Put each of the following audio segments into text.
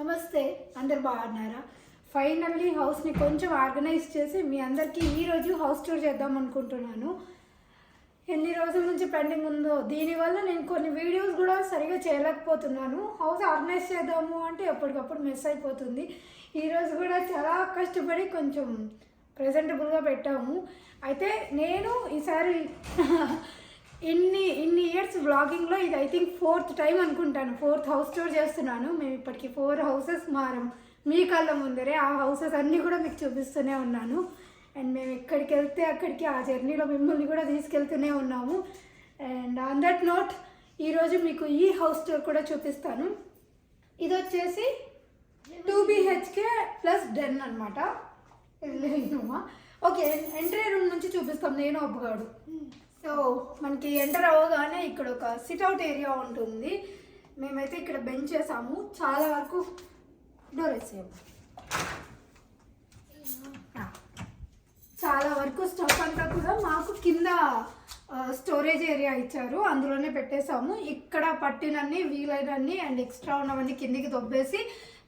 నమస్తే అందరు బాగున్నారా? ఫైనల్లీ హౌస్ని కొంచెం ఆర్గనైజ్ చేసి మీ అందరికీ ఈరోజు హౌస్ టూర్ చేద్దాం అనుకుంటున్నాను. ఎన్ని రోజుల నుంచి పెండింగ్ ఉందో దీనివల్ల నేను కొన్ని వీడియోస్ కూడా సరిగా చేయలేకపోతున్నాను. హౌస్ ఆర్గనైజ్ చేద్దాము అంటే ఎప్పటికప్పుడు మిస్ అయిపోతుంది. ఈరోజు కూడా చాలా కష్టపడి కొంచెం ప్రజెంటబుల్గా పెట్టాము. అయితే నేను ఈసారి ఇన్ని ఇన్ని ఇయర్స్ వ్లాగింగ్లో ఇది ఐ థింక్ ఫోర్త్ టైం అనుకుంటాను. ఫోర్త్ హౌస్ టూర్ చేస్తున్నాను. మేము ఇప్పటికి ఫోర్ హౌసెస్ మారం. మీ కళ్ళ ముందరే ఆ హౌసెస్ అన్నీ కూడా మీకు చూపిస్తూనే ఉన్నాను. అండ్ మేము ఎక్కడికి వెళ్తే అక్కడికి ఆ జర్నీలో మిమ్మల్ని కూడా తీసుకెళ్తూనే ఉన్నాము. అండ్ ఆన్ దట్ నోట్ ఈరోజు మీకు ఈ హౌస్ టూర్ కూడా చూపిస్తాను. ఇది వచ్చేసి టూ బీహెచ్కే ప్లస్ డెన్ అనమాట ఓకే ఎంట్రీ రూమ్ నుంచి చూపిస్తాం. నేను అబ్బగాడు సో మనకి ఎంటర్ అవ్వగానే ఇక్కడ ఒక సిట్అవుట్ ఏరియా ఉంటుంది. మేమైతే ఇక్కడ బెంచ్ చేసాము. చాలా వరకు డోర్ వేసాము చాలా వరకు స్టఫ్ అంతా కూడా మాకు కింద స్టోరేజ్ ఏరియా ఇచ్చారు. అందులోనే పెట్టేసాము. ఇక్కడ పట్టినన్ని వీలైనన్ని అండ్ ఎక్స్ట్రా ఉన్నవన్నీ కిందికి దొబ్బేసి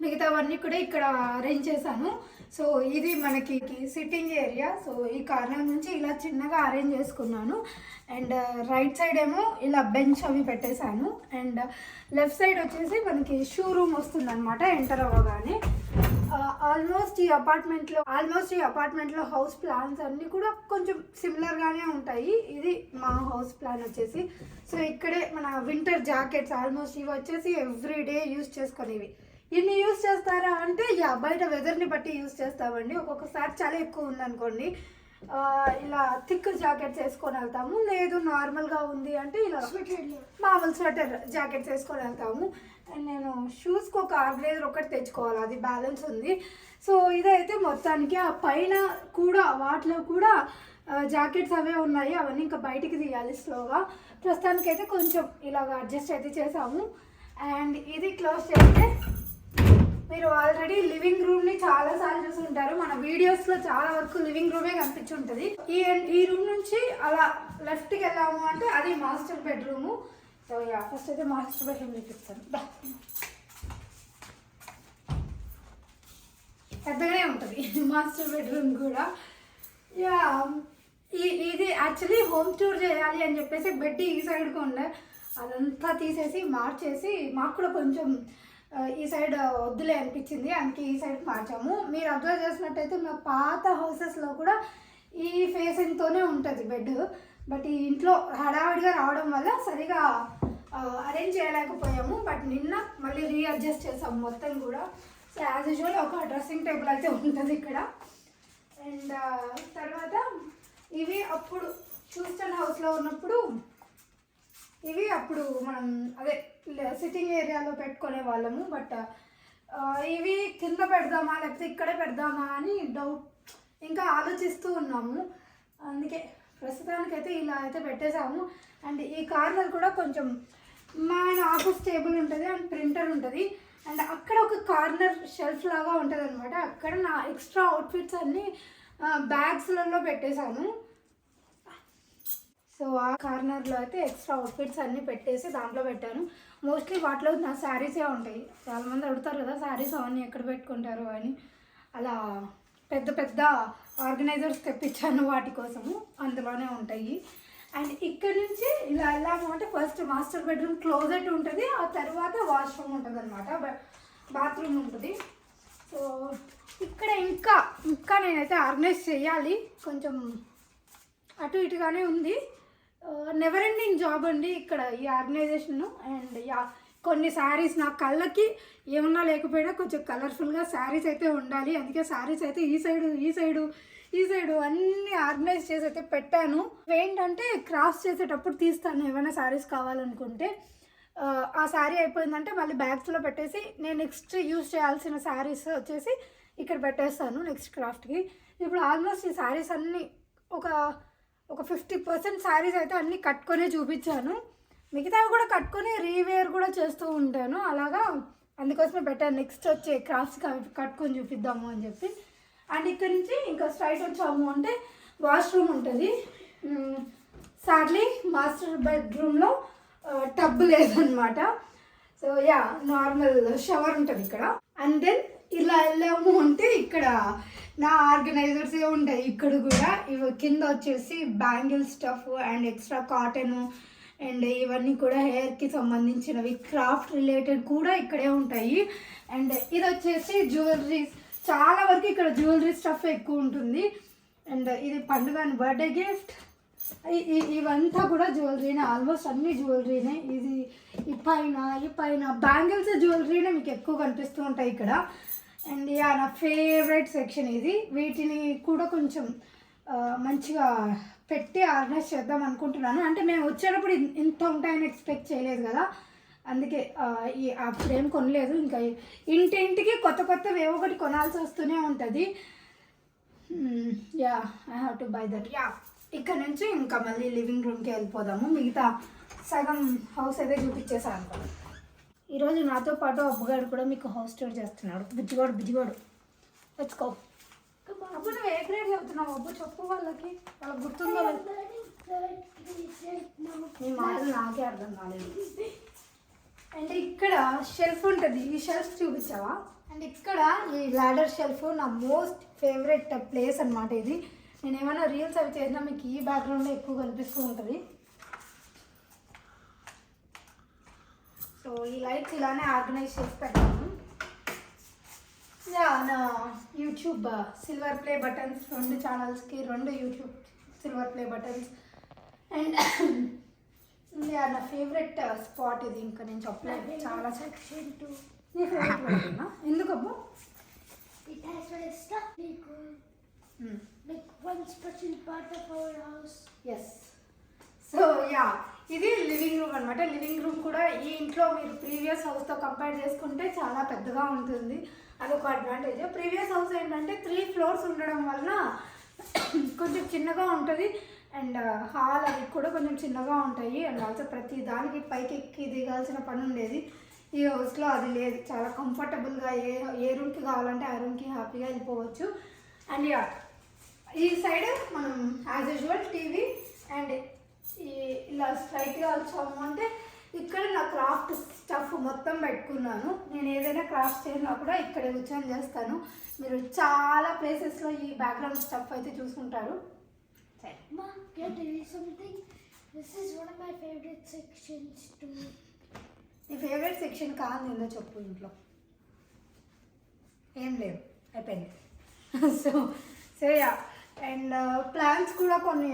మిగతావన్నీ కూడా ఇక్కడ అరేంజ్ చేశాను. సో ఇది మనకి సిట్టింగ్ ఏరియా సో ఈ కార్నర్ నుంచి ఇలా చిన్నగా అరేంజ్ చేసుకున్నాను. అండ్ uh, రైట్ సైడ్ ఏమో ఇలా బెంచ్ అవి పెట్టేశాను. అండ్ uh, లెఫ్ట్ సైడ్ వచ్చేసి మనకి షూ రూమ్ వస్తుంది అనమాట ఎంటర్ అవ్వగానే uh, ఆల్మోస్ట్ ఈ అపార్ట్మెంట్లో ఆల్మోస్ట్ ఈ అపార్ట్మెంట్లో హౌస్ ప్లాన్స్ అన్నీ కూడా కొంచెం సిమిలర్గానే ఉంటాయి. ఇది మా హౌస్ ప్లాన్ వచ్చేసి. సో ఇక్కడే మన వింటర్ జాకెట్స్ ఆల్మోస్ట్ ఇవి వచ్చేసి ఎవ్రీ డే యూస్ చేసుకునేవి. ఇన్ని యూస్ చేస్తారా అంటే యా బయట వెదర్ని బట్టి యూస్ చేస్తామండి. ఒక్కొక్కసారి చాలా ఎక్కువ ఉందనుకోండి ఇలా థిక్ జాకెట్స్ వేసుకొని వెళ్తాము. లేదు నార్మల్గా ఉంది అంటే ఇలా మామూలు స్వెటర్ జాకెట్స్ వేసుకొని వెళ్తాము. అండ్ నేను షూస్కి ఒక ఆర్గనైజర్ ఒకటి తెచ్చుకోవాలి అది బ్యాలెన్స్ ఉంది. సో ఇదైతే మొత్తానికి ఆ పైన కూడా వాటిలో కూడా జాకెట్స్ అవే ఉన్నాయి. అవన్నీ ఇంకా బయటికి తీయాలి స్లోగా ప్రస్తుతానికైతే కొంచెం ఇలాగ అడ్జస్ట్ అయితే చేసాము అండ్ ఇది క్లోజ్ చేస్తే మీరు ఆల్రెడీ లివింగ్ రూమ్ని చాలా సార్లు చూసి ఉంటారు మన వీడియోస్లో చాలా వరకు లివింగ్ రూమే కనిపించుంటది. ఈ ఈ రూమ్ నుంచి అలా లెఫ్ట్కి వెళ్ళాము అంటే అది master bedroom so yeah first అయితే మాస్టర్ బెడ్రూమ్ చూపిస్తాను. పెద్దగానే ఉంటుంది. మాస్టర్ బెడ్రూమ్ కూడా. యా um, ఈ ఇది యాక్చువల్లీ హోమ్ టూర్ చేయాలి అని చెప్పేసి బెడ్ ఈ సైడ్కి ఉండే. అదంతా తీసేసి మార్చేసి మాకు కూడా కొంచెం ఈ సైడ్ వద్దులే అనిపించింది అందుకే ఈ సైడ్ మార్చాము. మీరు అబ్జర్వ్ చేసినట్టయితే మా పాత హౌసెస్లో కూడా ఈ ఫేసింగ్తోనే ఉంటుంది బెడ్. బట్ ఈ ఇంట్లో హడావిడిగా రావడం వల్ల సరిగా అరేంజ్ చేయలేకపోయాము. బట్ నిన్న మళ్ళీ రీఅడ్జస్ట్ చేసాము మొత్తం కూడా. సో యాజ్ యూజువల్ ఒక డ్రెస్సింగ్ టేబుల్ అయితే ఉంటుంది ఇక్కడ. అండ్ తర్వాత ఇవి అప్పుడు హ్యూస్టన్ హౌస్లో ఉన్నప్పుడు ఇవి అప్పుడు మనం అదే సిట్టింగ్ ఏరియాలో పెట్టుకునే వాళ్ళము బట్ ఇవి కింద పెడదామా లేకపోతే ఇక్కడే పెడదామా అని డౌట్ ఇంకా ఆలోచిస్తూ ఉన్నాము. అందుకే ప్రస్తుతానికైతే ఇలా అయితే పెట్టేశాము. అండ్ ఈ కార్నర్ కూడా కొంచెం మా ఆఫీస్ టేబుల్ ఉంటుంది అండ్ ప్రింటర్ ఉంటుంది. అండ్ అక్కడ ఒక కార్నర్ షెల్ఫ్ లాగా ఉంటుంది అనమాట అక్కడ నా ఎక్స్ట్రా అవుట్ఫిట్స్ అన్నీ బ్యాగ్స్లలో పెట్టేశాను. సో ఆ కార్నర్లో అయితే ఎక్స్ట్రా అవుట్ఫిట్స్ అన్నీ పెట్టేసి దాంట్లో పెట్టాను. మోస్ట్లీ వాటిలో నా శారీసే ఉంటాయి. చాలామంది అడుగుతారు కదా శారీస్ అవన్నీ ఎక్కడ పెట్టుకుంటారు? అని. అలా పెద్ద పెద్ద ఆర్గనైజర్స్ తెప్పించాను వాటి కోసము. అందులోనే ఉంటాయి. అండ్ ఇక్కడ నుంచి ఇలా వెళ్ళాము అంటే ఫస్ట్ మాస్టర్ బెడ్రూమ్ క్లోజెట్ ఉంటుంది. ఆ తర్వాత వాష్రూమ్ ఉంటుంది అనమాట బాత్రూమ్ ఉంటుంది. సో ఇక్కడ ఇంకా ఇంకా నేనైతే ఆర్గనైజ్ చేయాలి. కొంచెం అటు ఇటుగానే ఉంది. నెవర్ ఎండింగ్ జాబ్ అండి ఇక్కడ ఈ ఆర్గనైజేషన్ అండ్ యా కొన్ని శారీస్ నా కళ్ళకి ఏమన్నా లేకపోయినా కొంచెం కలర్ఫుల్గా శారీస్ అయితే ఉండాలి. అందుకే శారీస్ అయితే ఈ సైడు ఈ సైడు ఈ సైడు అన్నీ ఆర్గనైజ్ చేసి అయితే పెట్టాను. ఏంటంటే క్రాస్ చేసేటప్పుడు తీస్తాను ఏమైనా శారీస్ కావాలనుకుంటే. ఆ, శారీ అయిపోయిందంటే మళ్ళీ బ్యాగ్స్లో పెట్టేసి నేను నెక్స్ట్ యూజ్ చేయాల్సిన శారీస్ వచ్చేసి ఇక్కడ పెట్టేస్తాను నెక్స్ట్ క్రాఫ్ట్కి ఇప్పుడు ఆల్మోస్ట్ ఈ శారీస్ అన్నీ ఒక ఒక ఫిఫ్టీ పర్సెంట్ శారీస్ అయితే అన్నీ కట్టుకొనే చూపించాను. మిగతావి కూడా కట్టుకొని రీవేర్ కూడా చేస్తూ ఉంటాను. అలాగా అందుకోసమే బెటర్ నెక్స్ట్ వచ్చే క్రాఫ్ట్స్ కట్టుకొని చూపిద్దాము అని చెప్పి. అండ్ ఇక్కడ నుంచి ఇంకా స్ట్రైట్ వచ్చాము అంటే వాష్రూమ్ ఉంటుంది. సార్లీ మాస్టర్ బెడ్రూమ్లో టబ్ లేదనమాట సో యా నార్మల్ షవర్ ఉంటుంది ఇక్కడ. అండ్ దెన్ ఇలా వెళ్ళాము అంటే ఇక్కడ నా ఆర్గనైజర్స్ ఉంటాయి ఇక్కడ కూడా ఇవి కింద వచ్చేసి bangle stuff and extra cotton and ఇవన్నీ కూడా హెయిర్కి సంబంధించినవి. క్రాఫ్ట్ రిలేటెడ్ కూడా ఇక్కడే ఉంటాయి. అండ్ ఇది వచ్చేసి జ్యువెలరీస్. చాలా వరకు ఇక్కడ జ్యువెలరీ స్టఫ్ ఎక్కువ ఉంటుంది. అండ్ ఇది పండుగ బర్త్డే గిఫ్ట్. ఇవంతా కూడా జ్యువెలరీనే ఆల్మోస్ట్ అన్ని జ్యువెలరీనే. ఇది ఈ పైన ఈ పైన బ్యాంగిల్స్ జ్యువెలరీనే మీకు ఎక్కువ కనిపిస్తూ ఉంటాయి ఇక్కడ. అండ్ యా నా ఫేవరెట్ సెక్షన్ ఇది. వీటిని కూడా కొంచెం మంచిగా పెట్టి ఆర్గనైజ్ చేద్దాం అనుకుంటున్నాను. అంటే మేము వచ్చేటప్పుడు ఇంత ఉంటాయని ఎక్స్పెక్ట్ చేయలేదు కదా. అందుకే ఈ అప్పుడేం కొనలేదు. ఇంకా ఇంటింటికి కొత్త కొత్తవి ఏవో ఒకటి కొనాల్సి వస్తూనే ఉంటుంది. Yeah I have to buy that yeah ఇక్కడ నుంచి ఇంకా మళ్ళీ లివింగ్ రూమ్కి వెళ్ళిపోదాము. మిగతా సగం హౌస్ అయితే చూపించేసాను ఈరోజు నాతో పాటు అబ్బుగాడు కూడా మీకు హౌస్ టూర్ చేస్తున్నాడు. బుజ్జిగాడు బుజ్జిగాడు తెచ్చుకో అబ్బు నువ్వు ఏ గ్రేడ్ చెప్తున్నావు అబ్బు చెప్పు వాళ్ళకి. వాళ్ళకి గుర్తుందో. నీ మాటలు నాకే అర్థం కాలేదు. అండ్ ఇక్కడ షెల్ఫ్ ఉంటుంది. ఈ షెల్ఫ్ చూపించావా? అండ్ ఇక్కడ ఈ లాడర్ షెల్ఫ్ నా మోస్ట్ ఫేవరెట్ ప్లేస్ అన్నమాట ఇది. నేను ఏమైనా రీల్స్ అవి చేసినా మీకు ఈ బ్యాక్గ్రౌండ్లో ఎక్కువ కనిపిస్తూ ఉంటుంది. ఈ లైట్స్ ఇలానే ఆర్గనైజ్ చేసి పెట్టాను నా యూట్యూబ్ సిల్వర్ ప్లే బటన్స్ రెండు ఛానల్స్కి రెండు YouTube silver play buttons and yeah నా ఫేవరెట్ స్పాట్ ఇది ఇంకా నేను చెప్పలేదు. చాలా section two. నీ ఫేవరెట్ ఎందుకు అబ్బు? It has one special part of our house. ఇది లివింగ్ రూమ్ అనమాట లివింగ్ రూమ్ కూడా ఈ ఇంట్లో మీరు ప్రీవియస్ హౌస్తో కంపేర్ చేసుకుంటే చాలా పెద్దగా ఉంటుంది. అదొక అడ్వాంటేజ్. ప్రీవియస్ హౌస్ ఏంటంటే త్రీ ఫ్లోర్స్ ఉండడం వలన కొంచెం చిన్నగా ఉంటుంది. అండ్ హాల్ అవి కూడా కొంచెం చిన్నగా ఉంటాయి. అండ్ ఆల్సో ప్రతి దానికి పైకి ఎక్కి దిగాల్సిన పని ఉండేది. ఈ హౌస్లో అది లేదు. చాలా కంఫర్టబుల్గా ఏ ఏ రూమ్కి కావాలంటే ఆ రూమ్కి హ్యాపీగా వెళ్ళిపోవచ్చు. అండ్ ఈ సైడ్ మనం యాజ్ యూజువల్ టీవీ అండ్ స్ట్రైట్గా వచ్చాము అంటే ఇక్కడ నా క్రాఫ్ట్ స్టఫ్ మొత్తం పెట్టుకున్నాను. నేను ఏదైనా క్రాఫ్ట్ చేసినా కూడా ఇక్కడ కూర్చొని చేస్తాను. మీరు చాలా ప్లేసెస్లో ఈ బ్యాక్గ్రౌండ్ స్టఫ్ అయితే చూసుకుంటారు. నీ ఫేవరెట్ సెక్షన్ కాదు ఏందో చెప్పు ఇంట్లో. ఏం లేదు. అయిపోయింది. So so yeah and plans కూడా కొన్ని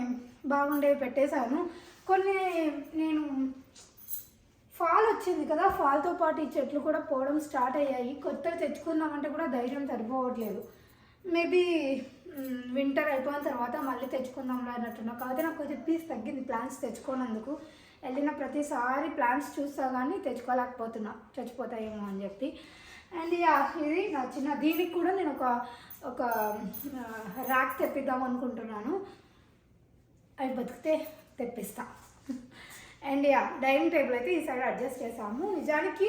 బాగుండేవి పెట్టేశాను. కొన్ని నేను ఫాల్ వచ్చింది కదా ఫాల్తో పాటు ఈ చెట్లు కూడా పోవడం స్టార్ట్ అయ్యాయి. కొత్తవి తెచ్చుకుందామంటే కూడా ధైర్యం సరిపోవట్లేదు. మేబీ వింటర్ అయిపోయిన తర్వాత మళ్ళీ తెచ్చుకుందాంలే అన్నట్టున్నా. కాకపోతే నాకు కొంచెం పీస్ తగ్గింది ప్లాన్స్ తెచ్చుకోనందుకు వెళ్ళిన ప్రతిసారి ప్లాన్స్ చూస్తా కానీ తెచ్చుకోలేకపోతున్నా. చచ్చిపోతాయేమో అని చెప్పి. అండ్ యా ఇది నా చిన్న దీనికి కూడా నేను ఒక ఒక ర్యాక్ తెప్పిద్దాం అనుకుంటున్నాను. అవి బతికితే తెప్పిస్తా. అండ్ యా డైనింగ్ టేబుల్ అయితే ఈ సైడ్ అడ్జస్ట్ చేసాము. నిజానికి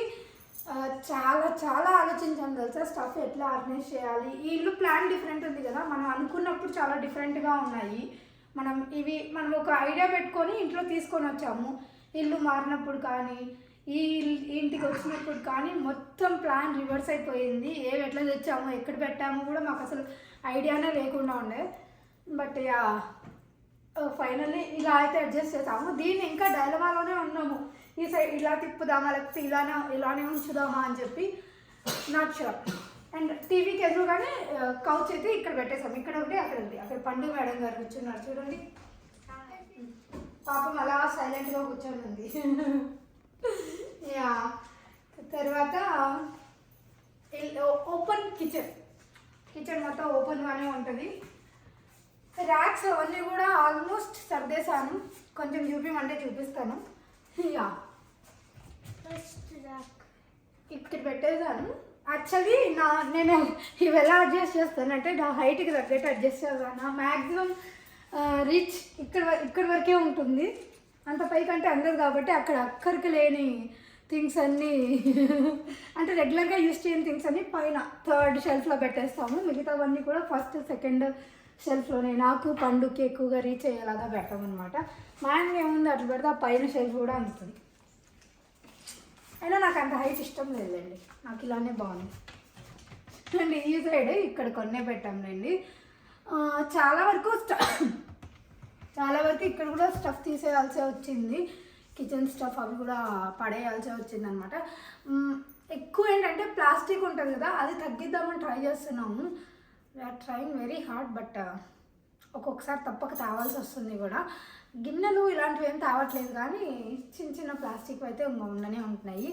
చాలా చాలా ఆలోచించాం తెలుసా స్టఫ్ ఎట్లా ఆర్గనైజ్ చేయాలి. ఈ ఇల్లు ప్లాన్ డిఫరెంట్ ఉంది కదా మనం అనుకున్నప్పుడు చాలా డిఫరెంట్గా ఉన్నాయి. మనం ఇవి మనం ఒక ఐడియా పెట్టుకొని ఇంట్లో తీసుకొని వచ్చాము. ఇల్లు మారినప్పుడు కానీ ఈ ఇంటికి వచ్చినప్పుడు కానీ మొత్తం ప్లాన్ రివర్స్ అయిపోయింది. ఏవి ఎట్లా తెచ్చాము ఎక్కడ పెట్టాము కూడా మాకు అసలు ఐడియానే లేకుండా ఉండే. బట్ యా ఫైనల్లీ ఇలా అయితే అడ్జస్ట్ చేసాము. దీన్ని ఇంకా డైలమాలోనే ఉన్నాము. ఈ సైడ్ ఇలా తిప్పుదామా లేకపోతే ఇలానే ఇలానే ఉంచుదామా అని చెప్పి నాట్ షూర్ అండ్ టీవీకి ఎదురుగానే కౌచ్ అయితే ఇక్కడ పెట్టేసాము ఇక్కడ ఒకటి అక్కడ ఉంది అక్కడ పండు మేడం గారు కూర్చున్నారు చూడండి. పాపం అలా సైలెంట్గా కూర్చొని ఉంది యా తర్వాత ఓపెన్ కిచెన్ కిచెన్ మొత్తం ఓపెన్గానే ఉంటుంది. ర్యాక్స్ అవన్నీ కూడా ఆల్మోస్ట్ సర్దేశాను. కొంచెం చూపిమంటే చూపిస్తాను. యా. First rack. ఇక్కడ పెట్టేశాను. యాక్చువల్లీ నా నేను ఇవి ఎలా అడ్జస్ట్ చేస్తానంటే నా హైట్కి తగ్గట్టు అడ్జస్ట్ చేస్తాను. నా మ్యాక్సిమం రీచ్ ఇక్కడ ఇక్కడ వరకే ఉంటుంది. అంత పైకంటే అందదు కాబట్టి అక్కడ అక్కడికి లేని థింగ్స్ అన్నీ అంటే రెగ్యులర్గా యూస్ చేయని థింగ్స్ అన్ని పైన థర్డ్ షెల్ఫ్లో పెట్టేస్తాము. మిగతావన్నీ కూడా ఫస్ట్ సెకండ్ షెల్ఫ్లోనే నాకు పండుకి ఎక్కువగా రీచ్ అయ్యేలాగా పెడతామన్నమాట మా ఆయన ఏముంది అట్లా పెడితే ఆ పైన షెల్ఫ్ కూడా అందుతుంది. అయినా నాకు అంత హైట్ ఇష్టం లేదండి నాకు ఇలానే బాగుంది. అండ్ ఈ సైడ్ ఇక్కడ కొన్నే పెట్టాంలేండి. చాలా వరకు చాలా వరకు ఇక్కడ కూడా స్టఫ్ తీసేయాల్సి వచ్చింది. కిచెన్ స్టఫ్ అవి కూడా పడేయాల్సి వచ్చింది అనమాట ఎక్కువ ఏంటంటే ప్లాస్టిక్ ఉంటుంది కదా అది తగ్గిద్దామని ట్రై చేస్తున్నాము. We're trying very hard but ఒక్కొక్కసారి తప్పక తావాల్సి వస్తుంది కూడా. గిన్నెలు ఇలాంటివి ఏం తావట్లేదు కానీ చిన్న చిన్న ప్లాస్టిక్ అయితే ఉండనే ఉంటున్నాయి.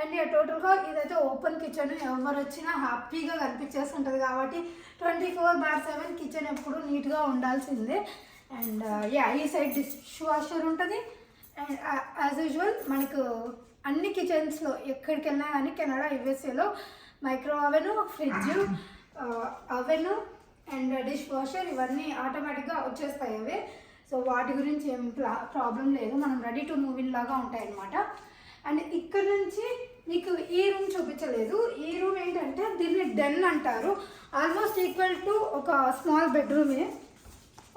అండ్ టోటల్గా ఇదైతే ఓపెన్ కిచెన్. ఎవరు వచ్చినా హ్యాపీగా కనిపించేస్తుంటుంది కాబట్టి twenty four by seven kitchen ఎప్పుడు నీట్గా ఉండాల్సిందే. అండ్ uh, యా ఈ సైడ్ డిష్ వాషర్ ఉంటుంది. అండ్ uh, యాజ్ యూజువల్ మనకు అన్ని కిచెన్స్లో ఎక్కడికి వెళ్ళినా కానీ Canada యుఎస్ఏలో micro oven fridge oven and dishwasher ఇవన్నీ ఆటోమేటిక్గా వచ్చేస్తాయి అవి. సో వాటి గురించి ఏం ప్రాబ్లం లేదు. మనం రెడీ టు మూవ్ ఇన్ లాగా ఉంటాయి అన్నమాట అండ్ ఇక్కడ నుంచి మీకు ఈ రూమ్ చూపించలేదు. ఈ రూమ్ ఏంటంటే దీన్ని డెన్ అంటారు. ఆల్మోస్ట్ ఈక్వల్ టు ఒక స్మాల్ బెడ్రూమే.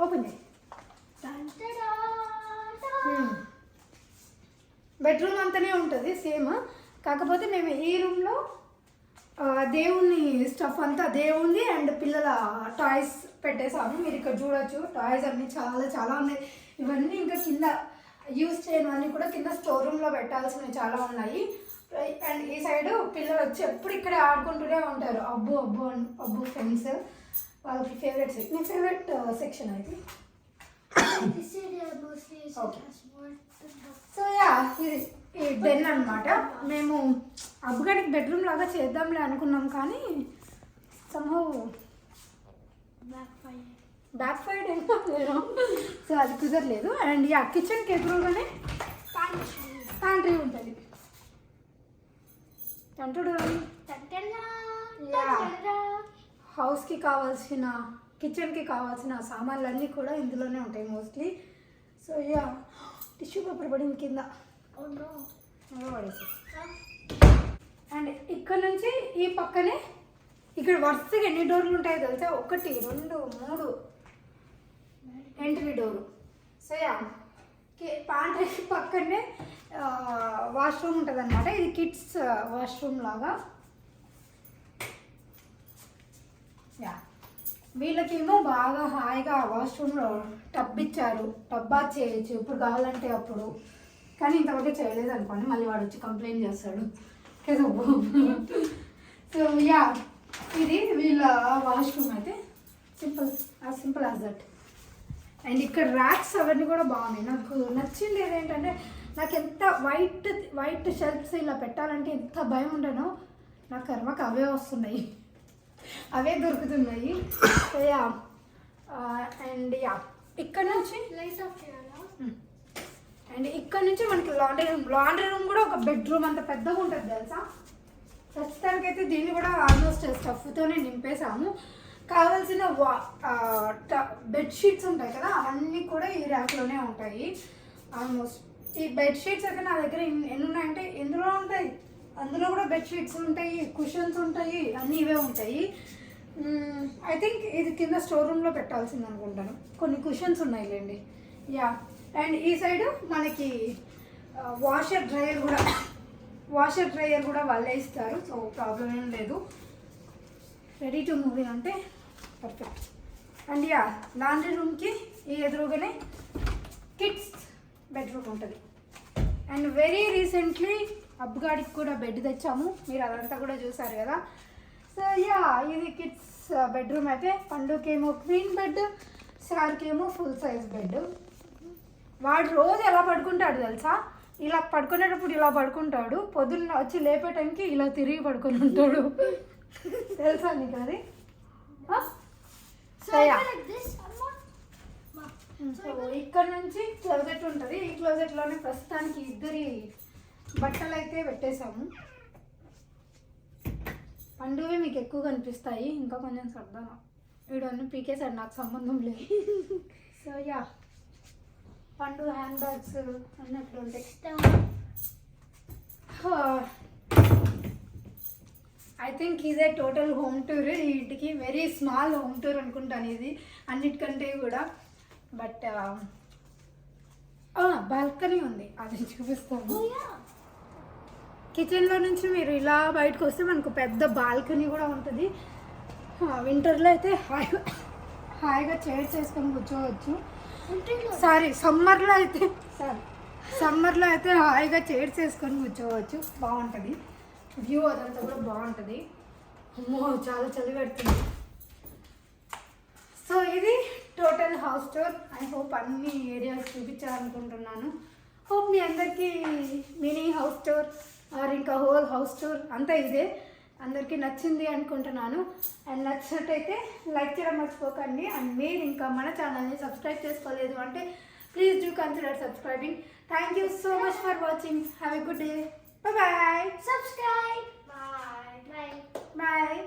ఓపెన్ బెడ్రూమ్ అంతనే ఉంటుంది సేమ్. కాకపోతే మేము ఈ రూమ్లో దేవుని స్టఫ్ అంతా దేవుంది అండ్ పిల్లల టాయ్స్ పెట్టేసాము మీరు ఇక్కడ చూడొచ్చు. టాయ్స్ అన్నీ చాలా చాలా ఉన్నాయి. ఇవన్నీ ఇంకా కింద యూస్ చేయనివన్నీ కూడా కింద స్టోర్ రూమ్లో పెట్టాల్సినవి చాలా ఉన్నాయి. అండ్ ఈ సైడ్ పిల్లలు వచ్చి ఎప్పుడు ఇక్కడే ఆడుకుంటూనే ఉంటారు. అబ్బు అబ్బు అబ్బు ఫ్రెండ్స్ వాళ్ళకి ఫేవరెట్ సెక్షన్ మీ ఫేవరెట్ సెక్షన్ అయితే? Than the సో యా ఇది. డెన్ అనమాట మేము అబ్బుగాడికి బెడ్రూమ్ లాగా చేద్దాంలే అనుకున్నాం కానీ backfire. బ్యాక్ సైడ్ ఏమో లేదు సో అది కుదరలేదు. అండ్ యా కిచెన్కి ఎదురుగానే. ప్యాంట్రీ ఉంటుంది. అంటుడు. హౌస్కి కావాల్సిన కిచెన్కి కావాల్సిన సామాన్లు కూడా ఇందులోనే ఉంటాయి mostly so yeah tissue paper పడింది కింద. పడేసి? అండ్ ఇక్కడ నుంచి ఈ పక్కనే ఇక్కడ వరుసగా ఎన్ని డోర్లు ఉంటాయో తెలుసా? ఒకటి రెండు మూడు entry door. So ya pantry పక్కనే వాష్రూమ్ ఉంటుంది అనమాట ఇది కిడ్స్ వాష్రూమ్ లాగా. యా వీళ్ళకేమో బాగా హాయిగా వాష్రూమ్లో టబ్ ఇచ్చారు. టబ్ బాత్ చేయొచ్చు. ఇప్పుడు కావాలంటే అప్పుడు. కానీ ఇంతవరకు చేయలేదు అనుకోండి మళ్ళీ వాడు వచ్చి కంప్లైంట్ చేస్తాడు. ఏదో సో యా ఇది వీళ్ళ వాష్రూమ్ అయితే simple as simple as that and ఇక్కడ ర్యాక్స్ అవన్నీ కూడా బాగున్నాయి. నాకు నచ్చింది ఏంటంటే నాకు ఎంత వైట్ వైట్ షెల్ఫ్స్ ఇలా పెట్టాలంటే ఎంత భయం ఉండనో నా కర్మకు అవే వస్తున్నాయి. అవే దొరుకుతున్నాయి. యా అండ్ యా ఇక్కడ నుంచి Lights off here, no? And ఇక్కడ నుంచి మనకి లాండ్రీ రూమ్ లాండ్రీ రూమ్ కూడా ఒక బెడ్రూమ్ అంత పెద్దగా ఉంటుంది తెలుసా? ప్రస్తుతానికి అయితే దీన్ని కూడా ఆల్మోస్ట్ స్టఫ్తోనే నింపేసాము కావాల్సిన వా బెడ్షీట్స్ ఉంటాయి కదా అవన్నీ కూడా ఈ ర్యాక్లోనే ఉంటాయి. ఆల్మోస్ట్ ఈ బెడ్షీట్స్ అయితే నా దగ్గర ఎన్ని ఉన్నాయంటే ఎందులో ఉంటాయి. అందులో కూడా బెడ్షీట్స్ ఉంటాయి కుషన్స్ ఉంటాయి అన్నీ ఇవే ఉంటాయి. ఐ థింక్ ఇది కింద స్టోర్ రూమ్లో పెట్టాల్సింది అనుకుంటాను కొన్ని కుషన్స్ ఉన్నాయి లేండి. యా అండ్ ఈ సైడ్ మనకి వాషర్ డ్రయర్ కూడా వాషర్ డ్రయర్ కూడా వాళ్ళే ఇస్తారు సో ప్రాబ్లం ఏం లేదు. రెడీ టు మూవీ అంటే పర్ఫెక్ట్ అండ్ యా లాండ్రీ రూమ్కి ఈ ఎదురుగానే కిడ్స్ బెడ్రూమ్ ఉంటుంది. అండ్ వెరీ రీసెంట్లీ అబ్గాడికి కూడా బెడ్ తెచ్చాము. మీరు అదంతా కూడా చూసారు కదా. సో యా ఇది కిడ్స్ బెడ్రూమ్ అయితే పండుకేమో క్వీన్ బెడ్ సార్కేమో ఫుల్ సైజ్ బెడ్ వాడు రోజు ఎలా పడుకుంటాడు తెలుసా? ఇలా పడుకునేటప్పుడు ఇలా పడుకుంటాడు పొద్దున్న వచ్చి లేపే టైంకి ఇలా తిరిగి పడుకొని ఉంటాడు. తెలుసా నీకు అది. సో ఇక్కడ నుంచి క్లోజెట్ ఉంటుంది. ఈ క్లోజెట్లోనే ప్రస్తుతానికి ఇద్దరి బట్టలు అయితే పెట్టేశాము. పండుగ మీకు ఎక్కువ కనిపిస్తాయి. ఇంకా కొంచెం సర్దాను వీడన్నీ పీకేసాడు నాకు సంబంధం లేదు. So yeah Pandu hand bags అన్నట్లు ఉంటాయి. Down. ఐ థింక్ ఇదే టోటల్ హోమ్ టూర్ ఈ ఇంటికి వెరీ స్మాల్ హోమ్ టూర్ అనుకుంటాను ఇది. అన్నిటికంటే కూడా. బట్ బాల్కనీ ఉంది. అది చూపిస్తాను. Oh. కిచెన్లో నుంచి మీరు ఇలా బయటకు వస్తే మనకు పెద్ద బాల్కనీ కూడా ఉంటుంది. వింటర్లో అయితే హాయిగా హాయిగా చైర్స్ వేసుకొని కూర్చోవచ్చు. సారీ సమ్మర్లో అయితే సారీ. సమ్మర్లో అయితే హాయిగా చైర్స్ వేసుకొని కూర్చోవచ్చు. బాగుంటుంది. వ్యూ అదంతా కూడా బాగుంటుంది. అమ్మో చాలా చలి పెడుతుంది. సో ఇది total house tour I hope అన్ని ఏరియాస్ చూపించాలనుకుంటున్నాను. హోప్ మీ అందరికీ మినీ హౌస్ టూర్ ఆర్ ఇంకా హోల్ హౌస్ టూర్ అంతా ఇదే. అందరికీ నచ్చింది అనుకుంటున్నాను. అండ్ నచ్చినట్టయితే లైక్ చేయడం మర్చిపోకండి. అండ్ మీరు ఇంకా మన ఛానల్ని సబ్స్క్రైబ్ చేసుకోలేదు అంటే please do consider subscribing. Thank you so much for watching have a good day bye Subscribe. Bye. Bye. Bye